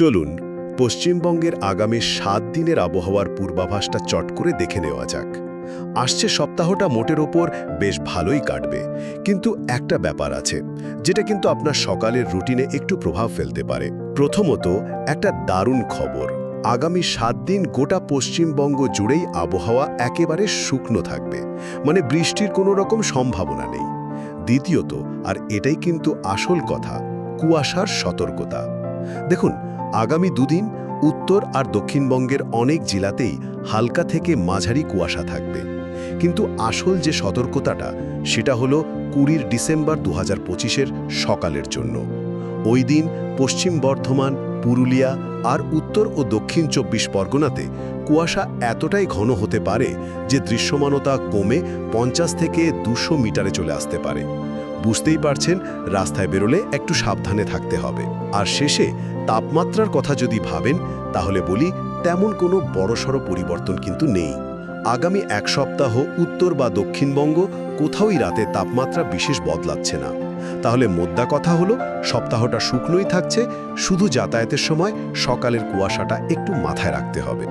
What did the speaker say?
চলুন পশ্চিমবঙ্গের আগামী সাত দিনের আবহাওয়ার পূর্বাভাসটা চট করে দেখে নেওয়া যাক। আসছে সপ্তাহটা মোটের ওপর বেশ ভালোই কাটবে, কিন্তু একটা ব্যাপার আছে, যেটা কিন্তু আপনার সকালের রুটিনে একটু প্রভাব ফেলতে পারে। প্রথমত, একটা দারুণ খবর, আগামী সাত দিন গোটা পশ্চিমবঙ্গ জুড়েই আবহাওয়া একেবারে শুকনো থাকবে মানে বৃষ্টির কোনো রকম সম্ভাবনা নেই। দ্বিতীয়ত, আর এটাই কিন্তু আসল কথা, কুয়াশার সতর্কতা। দেখুন আগামী দুদিন উত্তর আর দক্ষিণবঙ্গের অনেক জেলাতেই হালকা থেকে মাঝারি কুয়াশা থাকবে। কিন্তু আসল যে সতর্কতাটা, সেটা হলো কুড়ির ডিসেম্বর দু হাজার সকালের জন্য। ওই দিন পশ্চিম বর্ধমান, পুরুলিয়া আর উত্তর ও দক্ষিণ চব্বিশ পরগনাতে কুয়াশা এতটাই ঘন হতে পারে যে দৃশ্যমানতা কমে পঞ্চাশ থেকে দুশো মিটারে চলে আসতে পারে। বুঝতেই পারছেন, রাস্তায় বেরোলে একটু সাবধানে থাকতে হবে। আর শেষে তাপমাত্রার কথা যদি ভাবেন, তাহলে বলি তেমন কোনো বড়সড় পরিবর্তন কিন্তু নেই। আগামী এক সপ্তাহ উত্তর বা দক্ষিণবঙ্গ কোথাওই রাতে তাপমাত্রা বিশেষ বদলাচ্ছে না। তাহলে মোদ্দা কথা হলো, সপ্তাহটা শুকনোই থাকছে, শুধু যাতায়াতের সময় সকালের কুয়াশাটা একটু মাথায় রাখতে হবে।